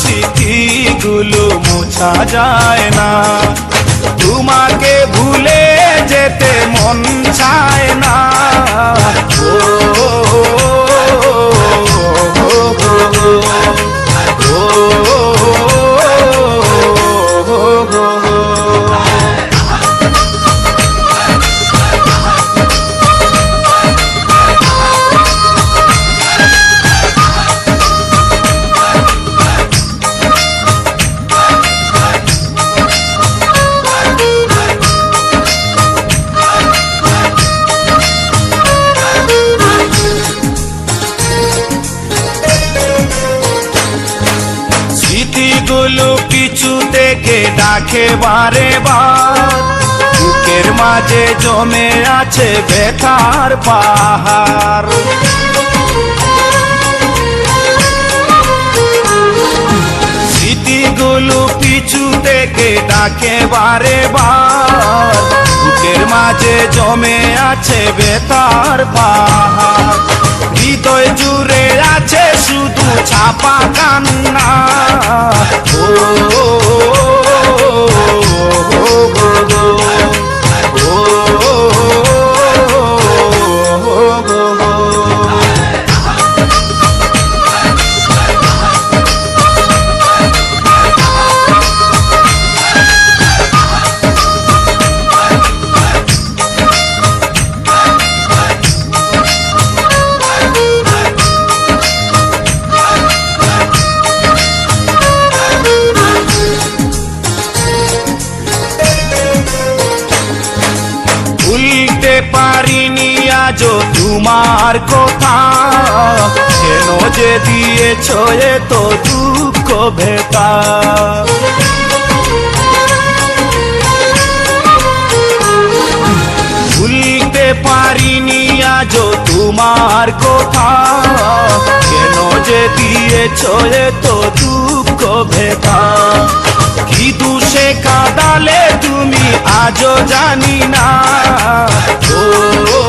স্মৃতিগুলো মোছা যায় না। তোমাকে ভুলে যেতে মন চায় না। ডাকে বারে বার বুকের মাঝে জমে আছে ব্যথার পাহাড়। স্মৃতিগুলো পিছু থেকে ডাকে বারে বার বুকের মাঝে জমে আছে বেতার পাহাড়। হৃদয় জুড়ে আছে শুধু ছাপা কান্না। ও, তোমার কথা। কেন যে দিয়েছ এত দুঃখ ভেতা ভুলতে পারিনি আজও তোমার কথা। কেন যে দিয়েছ এত দুঃখ ভেতা কি দুষে কাদালে তুমি আজও জানি না। ও,